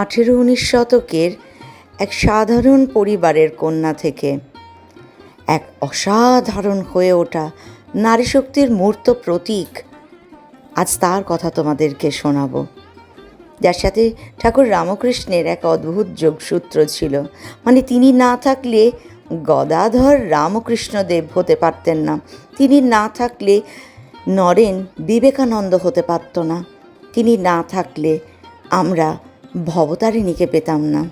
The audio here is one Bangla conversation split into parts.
আঠেরো উনিশ শতকের এক সাধারণ পরিবারের কন্যা থেকে। এক অসাধারণ হয়ে ওঠা নারী শক্তির মূর্ত প্রতীক। আজ তার কথা তোমাদেরকে শোনাবো। যার সাথে ঠাকুর রামকৃষ্ণের এক অদ্ভুত যোগসূত্র ছিল। মানে তিনি না থাকলে গদাধর রামকৃষ্ণদেব হতে পারতেন না। তিনি না থাকলে নরেন বিবেকানন্দ হতে পারত না। তিনি না থাকলে আমরা ভবতারিণীকে পেতাম না।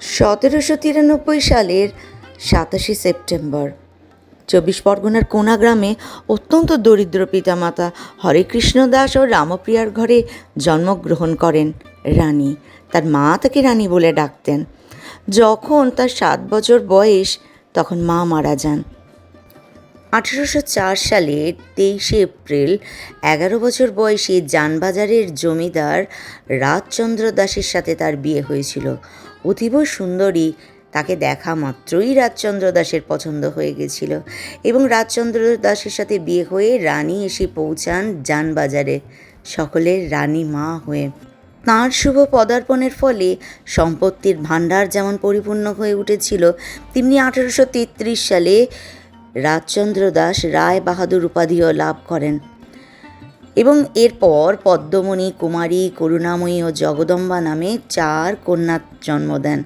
সতেরোশো তিরানব্বই সালের সাতাশে সেপ্টেম্বর। চব্বিশ পরগনার কোনা গ্রামে অত্যন্ত দরিদ্র পিতামাতা হরেকৃষ্ণ দাস ও রামপ্রিয়ার ঘরে জন্মগ্রহণ করেন রানী। তার মা তাকে রানী বলে ডাকতেন। যখন তার সাত বছর বয়স, তখন মা মারা যান। আঠেরোশো চার সালের তেইশে এপ্রিল, এগারো বছর বয়সী যানবাজারের জমিদার রাজচন্দ্র দাসের সাথে তার বিয়ে হয়েছিল। অতীব সুন্দরী, তাকে দেখা মাত্রই রাজচন্দ্র দাসের পছন্দ হয়ে গেছিল এবং রাজচন্দ্র দাসের সাথে বিয়ে হয়ে রানী এসে পৌঁছান যানবাজারে সকলের রানী মা হয়ে। তাঁর শুভ পদার্পণের ফলে সম্পত্তির ভাণ্ডার যেমন পরিপূর্ণ হয়ে উঠেছিল, তেমনি আঠেরোশো তেত্রিশ সালে রাজচন্দ্র দাস রায় বাহাদুর উপাধিও লাভ করেন। এবং এরপর পদ্মমণি, কুমারী, করুণাময়ী ও জগদম্বা নামে চার কন্যার জন্ম দেন।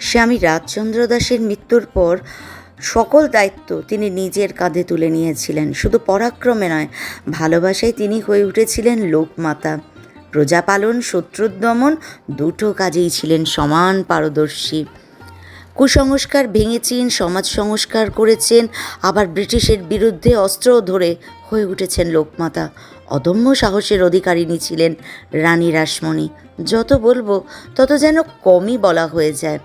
স্বামী রাজচন্দ্র দাসের মৃত্যুর পর সকল দায়িত্ব তিনি নিজের কাঁধে তুলে নিয়েছিলেন। শুধু পরাক্রমে নয়, ভালোবাসায় তিনি হয়ে উঠেছিলেন লোকমাতা। প্রজাপালন শত্রুদমন দুটো কাজেই ছিলেন সমান পারদর্শী। কুসংস্কার ভেঙেছেন, সমাজ সংস্কার করেছেন, আবার ব্রিটিশের বিরুদ্ধে অস্ত্র ধরে হয়ে উঠেছেন লোকমাতা। অদম্য সাহসের অধিকারিণী ছিলেন রানী রাসমণি। যত বলব, তত যেন কমই বলা হয়ে যায়।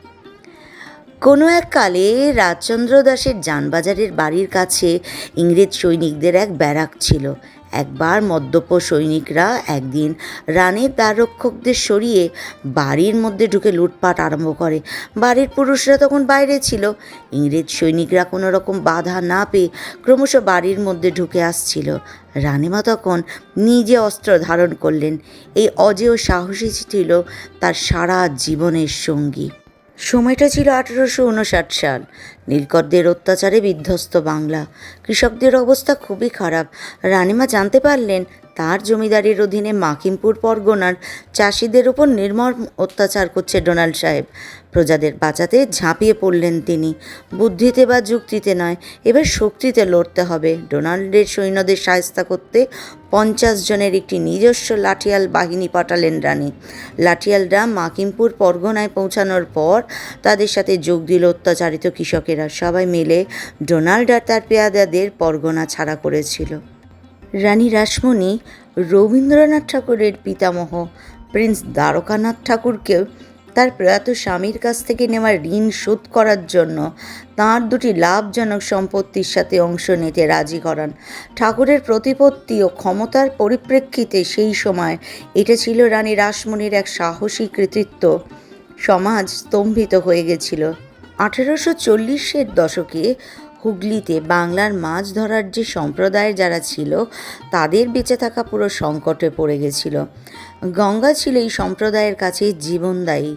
কোনো এক কালে রাজচন্দ্র দাসের যানবাজারের বাড়ির কাছে ইংরেজ সৈনিকদের এক ব্যারাক ছিল। একবার মদ্যপ সৈনিকরা একদিন রানের দ্বাররক্ষকদের সরিয়ে বাড়ির মধ্যে ঢুকে লুটপাট আরম্ভ করে। বাড়ির পুরুষরা তখন বাইরে ছিল। ইংরেজ সৈনিকরা কোনো রকম বাধা না পেয়ে ক্রমশ বাড়ির মধ্যে ঢুকে আসছিল। রানীমা তখন নিজে অস্ত্র ধারণ করলেন। এই অজেয় সাহসী ছিল তার সারা জীবনের সঙ্গী। সময়টা ছিল আঠেরোশো উনষাট সাল। নীলকরদের অত্যাচারে বিধ্বস্ত বাংলা। কৃষকদের অবস্থা খুবই খারাপ। রানিমা জানতে পারলেন তার জমিদারির অধীনে মাকিমপুর পরগনার চাষিদের উপর নির্মম অত্যাচার করছে ডোনাল্ড সাহেব। প্রজাদের বাঁচাতে ঝাঁপিয়ে পড়লেন তিনি। বুদ্ধিতে বা যুক্তিতে নয়, এবার শক্তিতে লড়তে হবে। ডোনাল্ডের সৈন্যদের সায়স্তা করতে পঞ্চাশ জনের একটি নিজস্ব লাঠিয়াল বাহিনী পাঠালেন রানী। লাঠিয়ালরা মাকিমপুর পরগনায় পৌঁছানোর পর তাদের সাথে যোগ দিল অত্যাচারিত কৃষকেরা। সবাই মিলে ডোনাল্ড আর তার পেয়াদাদের পরগনা ছাড়া করেছিল। রানী রাসমণি রবীন্দ্রনাথ ঠাকুরের পিতামহ, প্রিন্স দ্বারকানাথ ঠাকুরকেও তার প্রয়াত স্বামীর কাছ থেকে নেওয়া ঋণ শোধ করার জন্য তাঁর দুটি লাভজনক সম্পত্তির সাথে অংশ নিতে রাজি করান। ঠাকুরের প্রতিপত্তি ও ক্ষমতার পরিপ্রেক্ষিতে সেই সময় এটা ছিল রানী রাসমণির এক সাহসী কৃতিত্ব। সমাজ স্তম্ভিত হয়ে গেছিল। আঠেরোশো চল্লিশের দশকে হুগলিতে বাংলার মাছ ধরার যে সম্প্রদায় যারা ছিল, তাদের বেঁচে থাকা পুরো সংকটে পড়ে গেছিল। গঙ্গা ছিল এই সম্প্রদায়ের কাছে জীবনদায়ী।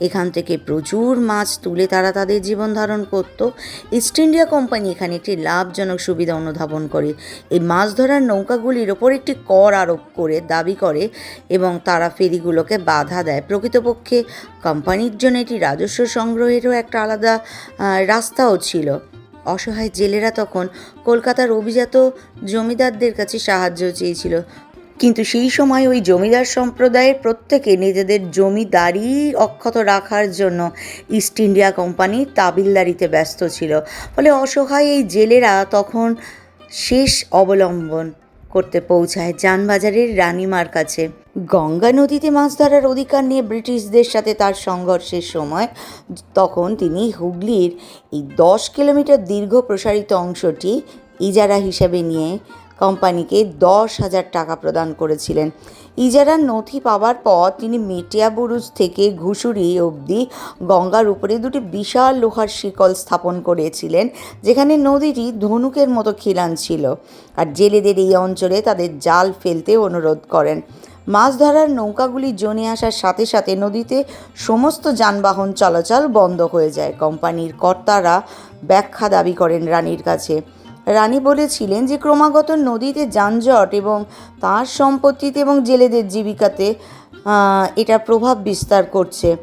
এখান থেকে প্রচুর মাছ তুলে তারা তাদের জীবন ধারণ করত। ইস্ট ইন্ডিয়া কোম্পানি এখানে একটি লাভজনক সুবিধা অনুধাবন করে। এই মাছ ধরার নৌকাগুলির ওপর একটি কর আরোপ করে, দাবি করে এবং তারা ফেরিগুলোকে বাধা দেয়। প্রকৃতপক্ষে কোম্পানির জন্য এটি রাজস্ব সংগ্রহেরও একটা আলাদা রাস্তাও ছিল। অসহায় জেলেরা তখন কলকাতার অভিজাত জমিদারদের কাছে সাহায্য চেয়েছিল। কিন্তু সেই সময় ওই জমিদার সম্প্রদায়ের প্রত্যেকে নিজেদের জমিদারি অক্ষত রাখার জন্য ইস্ট ইন্ডিয়া কোম্পানি তাবিলদারিতে ব্যস্ত ছিল। ফলে অসহায় এই জেলেরা তখন শেষ অবলম্বন করতে পৌঁছায় যানবাজারের রানিমার কাছে। গঙ্গা নদীতে মাছ ধরার অধিকার নিয়ে ব্রিটিশদের সাথে তার সংঘর্ষের সময় তখন তিনি হুগলির এই দশ কিলোমিটার দীর্ঘ প্রসারিত অংশটি ইজারা হিসেবে নিয়ে কোম্পানিকে দশ হাজার টাকা প্রদান করেছিলেন। ইজারার নথি পাওয়ার পর তিনি মেটিয়াবুরুজ থেকে ঘুষুরি অবধি গঙ্গার উপরে দুটি বিশাল লোহার শিকল স্থাপন করেছিলেন, যেখানে নদীটি ধনুকের মতো খিলান ছিল। আর জেলেদের এই অঞ্চলে তাদের জাল ফেলতে অনুরোধ করেন। মাছ ধরার নৌকাগুলি জনে আসার সাথে সাথে নদীতে সমস্ত যানবাহন চলাচল বন্ধ হয়ে যায়। কোম্পানির কর্তারা ব্যাখ্যা দাবি করেন রানীর কাছে। রানী বলেছিলেন যে, ক্রমাগত নদীতে যানজট এবং তার সম্পত্তিতে এবং জেলেদের জীবিকাতে এটা প্রভাব বিস্তার করছে।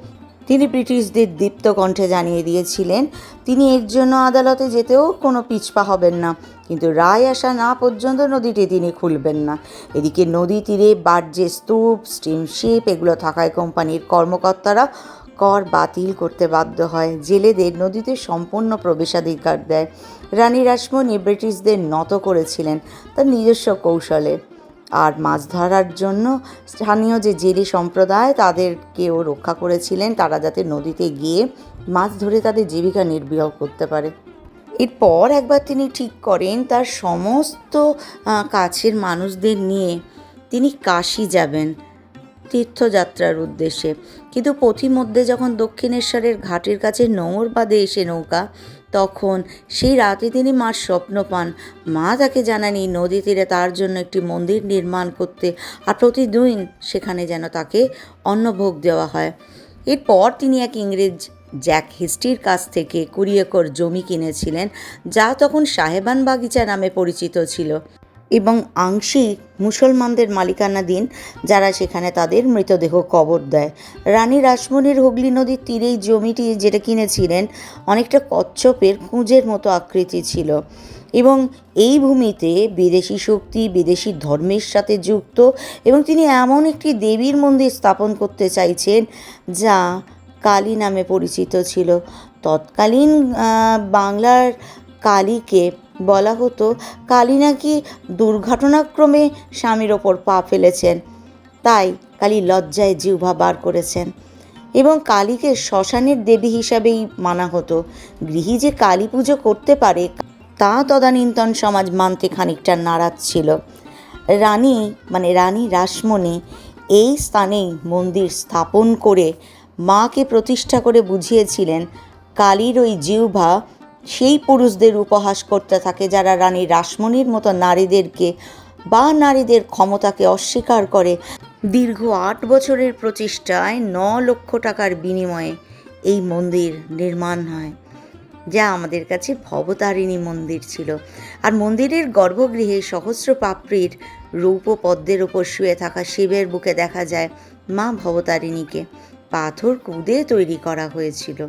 তিনি ব্রিটিশদের দীপ্ত কণ্ঠে জানিয়ে দিয়েছিলেন, তিনি এর জন্য আদালতে যেতেও কোনো পিছপা হবেন না, কিন্তু রায় আসা না পর্যন্ত নদীটি তিনি খুলবেন না। এদিকে নদী তীরে বার্জে স্তূপ, স্টিমশিপ, এগুলো থাকায় কোম্পানির কর্মকর্তারা কর বাতিল করতে বাধ্য হয়। জেলেদের নদীতে সম্পূর্ণ প্রবেশাধিকার দেয়। রানী রাসমণি ব্রিটিশদের নত করেছিলেন তার নিজস্ব কৌশলে। আর মাছ ধরার জন্য স্থানীয় যে জেলে সম্প্রদায় তাদেরকেও রক্ষা করেছিলেন, তারা যাতে নদীতে গিয়ে মাছ ধরে তাদের জীবিকা নির্বাহ করতে পারে। এরপর একবার তিনি ঠিক করেন, তার সমস্ত কাছের মানুষদের নিয়ে তিনি কাশি যাবেন তীর্থযাত্রার উদ্দেশ্যে। কিন্তু পথিমধ্যে যখন দক্ষিণেশ্বরের ঘাটের কাছে নোঙর বাঁধে এসে নৌকা তখন সেই রাতে তিনি মার স্বপ্ন পান। মা তাকে জানানি নদী তীরে তার জন্য একটি মন্দির নির্মাণ করতে আর প্রতিদিন সেখানে যেন তাকে অন্নভোগ দেওয়া হয়। এরপর তিনি এক ইংরেজ জ্যাক হিস্টির কাছ থেকে কুড়ি একর জমি কিনেছিলেন, যা তখন সাহেবান বাগিচা নামে পরিচিত ছিল। এবং আংশিক মুসলমানদের মালিকানাধীন যারা সেখানে তাদের মৃতদেহ কবর দেয়। রানী রাসমণির হুগলি নদীর তীরেই জমিটি যেটা কিনেছিলেন, অনেকটা কচ্ছপের কুঁজের মতো আকৃতি ছিল। এবং এই ভূমিতে বিদেশি শক্তি, বিদেশি ধর্মের সাথে যুক্ত এবং তিনি এমন একটি দেবীর মন্দির স্থাপন করতে চাইছেন, যা কালী নামে পরিচিত ছিল। তৎকালীন বাংলার কালীকে বলা হতো, কালী নাকি দুর্ঘটনাক্রমে স্বামীর ওপর পা ফেলেছেন। তাই কালী লজ্জায় জিহ্বা বার করেছেন এবং কালীকে শ্মশানের দেবী হিসাবেই মানা হতো। গৃহী যে কালী পুজো করতে পারে, তা তদানীন্তন সমাজ মানতে খানিকটা নারাজ ছিল। রানী মানে রানী রাসমণি এই স্থানেই মন্দির স্থাপন করে মাকে প্রতিষ্ঠা করে বুঝিয়েছিলেন, কালীর ওই জিহ্বা সেই পুরুষদের উপহাস করতে থাকে যারা রানী রাসমণির মতো নারীদেরকে বা নারীদের ক্ষমতাকে অস্বীকার করে। দীর্ঘ আট বছরের প্রচেষ্টায় ন লক্ষ টাকার বিনিময়ে এই মন্দির নির্মাণ হয়, যা আমাদের কাছে ভবতারিণী মন্দির ছিল। আর মন্দিরের গর্ভগৃহে সহস্র পাপড়ির রৌপ পদ্মের ওপর শুয়ে থাকা শিবের বুকে দেখা যায় মা ভবতারিণীকে। পাথর কুদে তৈরি করা হয়েছিল।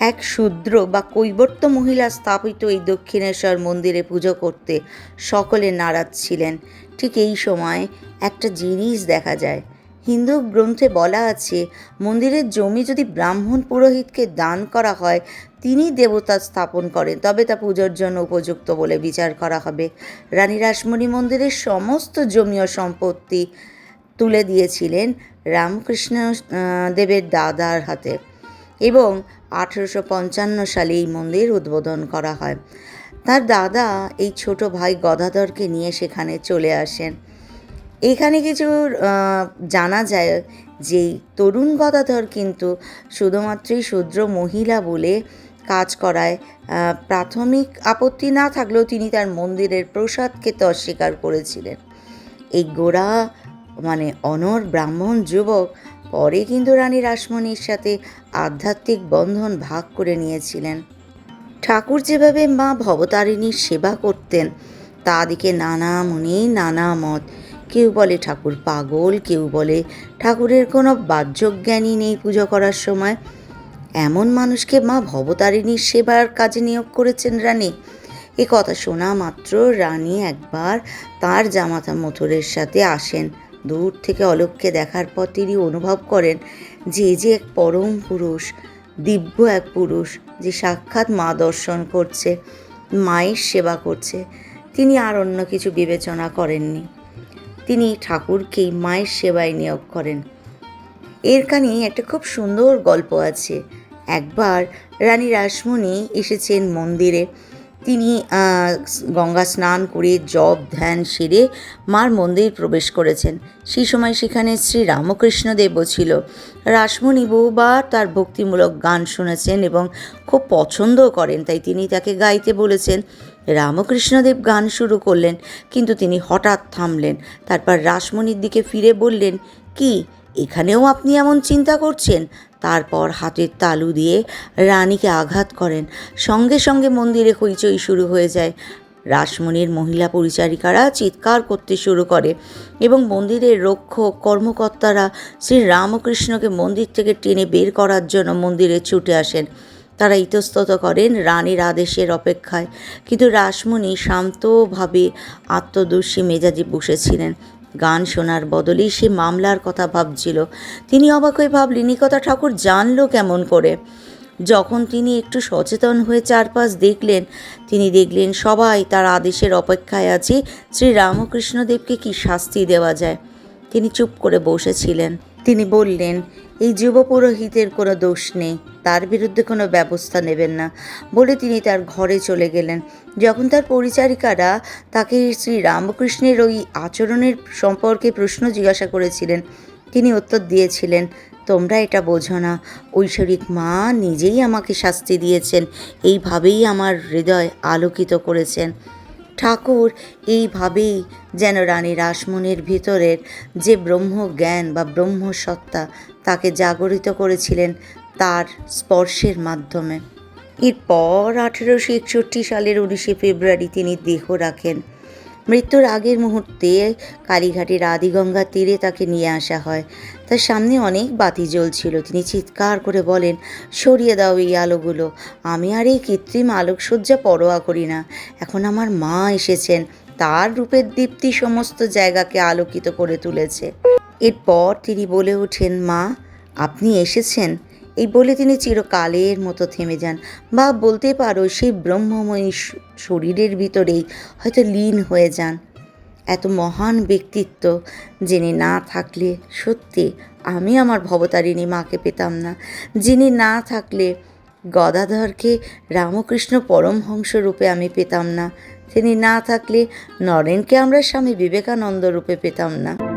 এক শূদ্র বা কৈবর্ত মহিলা স্থাপিত এই দক্ষিণেশ্বর মন্দিরে পুজো করতে সকলে নারাজ ছিলেন। ঠিক এই সময় একটা জিনিস দেখা যায়। হিন্দু গ্রন্থে বলা আছে, মন্দিরের জমি যদি ব্রাহ্মণ পুরোহিতকে দান করা হয়, তিনি দেবতা স্থাপন করেন, তবে তা পুজোর জন্য উপযুক্ত বলে বিচার করা হবে। রানী রাসমণি মন্দিরের সমস্ত জমি ও সম্পত্তি তুলে দিয়েছিলেন রামকৃষ্ণ দেবের দাদার হাতে। এবং আঠেরোশো পঞ্চান্ন সালে এই মন্দির উদ্বোধন করা হয়। তার দাদা এই ছোট ভাই গদাধরকে নিয়ে সেখানে চলে আসেন। এখানে কিছু জানা যায় যে তরুণ গদাধর কিন্তু শুধুমাত্রই শূদ্র মহিলা বলে কাজ করায় প্রাথমিক আপত্তি না থাকলেও তিনি তার মন্দিরের প্রসাদ খেতে অস্বীকার করেছিলেন। এই গোড়া মানে অনর ব্রাহ্মণ যুবক পরে কিন্তু রানী রাসমণির সাথে আধ্যাত্মিক বন্ধন ভাগ করে নিয়েছিলেন। ঠাকুর যেভাবে মা ভবতারিণীর সেবা করতেন, তা দিকে নানা মুনি, নানা মত। কেউ বলে ঠাকুর পাগল, কেউ বলে ঠাকুরের কোনো বাহ্যজ্ঞানই নেই পুজো করার সময়। এমন মানুষকে মা ভবতারিণীর সেবার কাজে নিয়োগ করেছেন রানী। এ কথা শোনা মাত্র রানী একবার তার জামাতা মথুরের সাথে আসেন। দূর থেকে অলোককে দেখার পর তিনি অনুভব করেন যে যে এক পরম পুরুষ, দিব্য এক পুরুষ যে সাক্ষাৎ মা দর্শন করছে, মায়ের সেবা করছে। তিনি আর অন্য কিছু বিবেচনা করেননি। তিনি ঠাকুরকেই মায়ের সেবায় নিয়োগ করেন। এর কানে একটা খুব সুন্দর গল্প আছে। একবার রানী রাসমণি এসেছেন মন্দিরে। তিনি গঙ্গা স্নান করে জপ, ধ্যান সেরে মার মন্দির প্রবেশ করেছেন। সেই সময় সেখানে শ্রী রামকৃষ্ণদেবও ছিল। রাসমণি বহুবার তার ভক্তিমূলক গান শুনেছেন এবং খুব পছন্দও করেন, তাই তিনি তাকে গাইতে বলেছেন, রামকৃষ্ণদেব গান শুরু করলেন, কিন্তু তিনি হঠাৎ থামলেন। তারপর রাসমণির দিকে ফিরে বললেন, কি? এখানেও আপনি এমন চিন্তা করছেন? তারপর হাতের তালু দিয়ে রানীকে আঘাত করেন। সঙ্গে সঙ্গে মন্দিরে হইচই শুরু হয়ে যায়। রাসমণির মহিলা পরিচারিকারা চিৎকার করতে শুরু করে এবং মন্দিরের রক্ষক, কর্মকর্তারা শ্রী রামকৃষ্ণকে মন্দির থেকে টেনে বের করার জন্য মন্দিরে ছুটে আসেন। তারা ইতস্তত করেন রানীর আদেশের অপেক্ষায়। কিন্তু রাসমণি শান্তভাবে আত্মদর্শী মেজাজে বসেছিলেন। গান শোনার বদলেই সে মামলার কথা ভাবছিল। তিনি অবাক হয়ে ভাবলেন কথা ঠাকুর জানলো কেমন করে? যখন তিনি একটু সচেতন হয়ে চারপাশ দেখলেন, তিনি দেখলেন সবাই তার আদেশের অপেক্ষায় আছে, শ্রী রামকৃষ্ণদেবকে কি শাস্তি দেওয়া যায়? তিনি চুপ করে বসেছিলেন। তিনি বললেন, এই যুব পুরোহিতের কোনো দোষ নেই, তার বিরুদ্ধে কোনো ব্যবস্থা নেবেন না। বলে তিনি তার ঘরে চলে গেলেন। যখন তার পরিচারিকারা তাকে শ্রী রামকৃষ্ণের ওই আচরণের সম্পর্কে প্রশ্ন জিজ্ঞাসা করেছিলেন, তিনি উত্তর দিয়েছিলেন, তোমরা এটা বোঝো না, ঐশ্বরিক মা নিজেই আমাকে শাস্তি দিয়েছেন, এইভাবেই আমার হৃদয় আলোকিত করেছেন। ঠাকুর, এইভাবেই যেন রানী রাসমণির ভিতরের যে ব্রহ্মজ্ঞান বা ব্রহ্মসত্তা তাকে জাগরিত করেছিলেন তার স্পর্শের মাধ্যমে। এরপর আঠেরোশো একষট্টি সালের উনিশে ফেব্রুয়ারি তিনি দেহ রাখেন। মৃত্যুর আগের মুহূর্তে কালীঘাটের আদিগঙ্গা তীরে তাকে নিয়ে আসা হয়। তার সামনে অনেক বাতি জ্বলছিল। তিনি চিৎকার করে বলেন, সরিয়ে দাও এই আলোগুলো। আমি আর এই কৃত্রিম আলোকসজ্জা পরোয়া করি না। এখন আমার মা এসেছেন। তার রূপের দীপ্তি সমস্ত জায়গাকে আলোকিত করে তুলেছে। এরপর তিনি বলে ওঠেন, মা, আপনি এসেছেন? এই বলে তিনি চিরকালের মতো থেমে যান। বা বলতে পারো সেই ব্রহ্মময়ী শরীরের ভিতরেই হয়তো লীন হয়ে যান। এত মহান ব্যক্তিত্ব যিনি না থাকলে সত্যি আমি আমার ভবতারিণী মাকে পেতাম না। যিনি না থাকলে গদাধরকে রামকৃষ্ণ পরমহংস রূপে আমি পেতাম না। তিনি না থাকলে নরেনকে আমরা স্বামী বিবেকানন্দ রূপে পেতাম না।